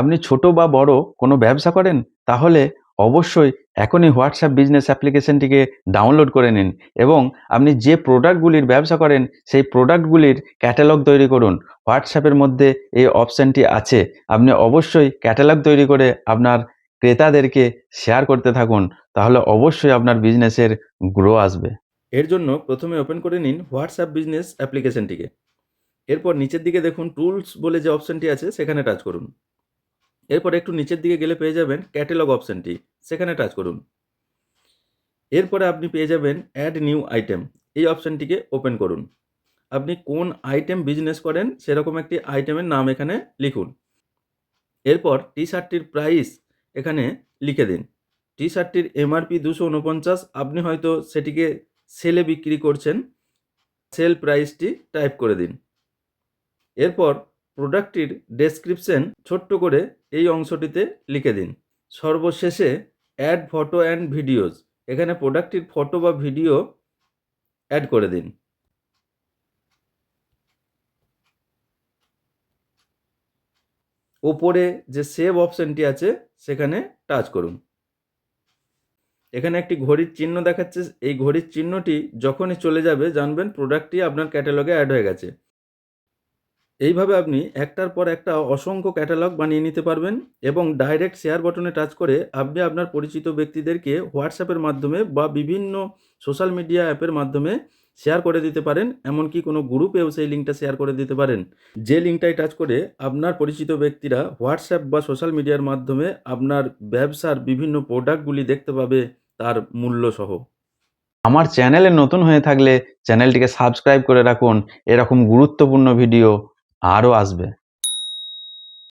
আপনি ছোট বা বড় কোনো ব্যবসা করেন, তাহলে অবশ্যই এখনই হোয়াটসঅ্যাপ বিজনেস অ্যাপ্লিকেশনটিকে ডাউনলোড করে নিন এবং আপনি যে প্রোডাক্টগুলির ব্যবসা করেন, সেই প্রোডাক্টগুলির ক্যাটালগ তৈরি করুন। হোয়াটসঅ্যাপের মধ্যে এই অপশানটি আছে। আপনি অবশ্যই ক্যাটালগ তৈরি করে আপনার ক্রেতাদেরকে শেয়ার করতে থাকুন, তাহলে অবশ্যই আপনার বিজনেসের গ্রো আসবে। এর জন্য প্রথমে ওপেন করে নিন হোয়াটসঅ্যাপ বিজনেস অ্যাপ্লিকেশনটিকে এরপর নিচের দিকে দেখুন টুলস বলে যে অপশানটি আছে, সেখানে টাচ করুন। এরপর একটু নিচের দিকে গেলে পেয়ে যাবেন ক্যাটালগ অপশানটি সেখানে টাচ করুন। এরপরে আপনি পেয়ে যাবেন অ্যাড নিউ আইটেম এই অপশানটিকে ওপেন করুন। আপনি কোন আইটেম বিজনেস করেন সেরকম একটি আইটেমের নাম এখানে লিখুন। এরপর টি শার্টটির প্রাইস এখানে লিখে দিন। টি শার্টটির এমআরপি দুশো উনপঞ্চাশ, আপনি হয়তো সেটিকে সেলে বিক্রি করছেন। সেল প্রাইসটি টাইপ করে দিন। এরপর প্রোডাক্টটির ডেসক্রিপশন ছোট্ট করে এই অংশটিতে লিখে দিন। সর্বশেষে অ্যাড ফটো অ্যান্ড ভিডিওস এখানে প্রোডাক্টটির ফটো বা ভিডিও অ্যাড করে দিন। ওপরে যে সেভ অপশানটি আছে, সেখানে টাচ করুন। এখানে একটি ঘড়ির চিহ্ন দেখাচ্ছে। এই ঘড়ির চিহ্নটি যখনই চলে যাবে, জানবেন প্রোডাক্টটি আপনার ক্যাটালগে অ্যাড হয়ে গেছে। এইভাবে আপনি একটার পর একটা অসংখ্য ক্যাটালগ বানিয়ে নিতে পারবেন এবং ডাইরেক্ট শেয়ার বটনে টাচ করে আপনি আপনার পরিচিত ব্যক্তিদেরকে হোয়াটসঅ্যাপের মাধ্যমে বা বিভিন্ন সোশ্যাল মিডিয়া অ্যাপের মাধ্যমে শেয়ার করে দিতে পারেন। এমনকি কোনো গ্রুপেও সেই লিঙ্কটা শেয়ার করে দিতে পারেন। যে লিঙ্কটাই টাচ করে আপনার পরিচিত ব্যক্তিরা হোয়াটসঅ্যাপ বা সোশ্যাল মিডিয়ার মাধ্যমে আপনার ব্যবসার বিভিন্ন প্রোডাক্টগুলি দেখতে পাবে, তার মূল্য সহ। আমার চ্যানেলে নতুন হয়ে থাকলে চ্যানেলটিকে সাবস্ক্রাইব করে রাখুন। এরকম গুরুত্বপূর্ণ ভিডিও আরও আসবে।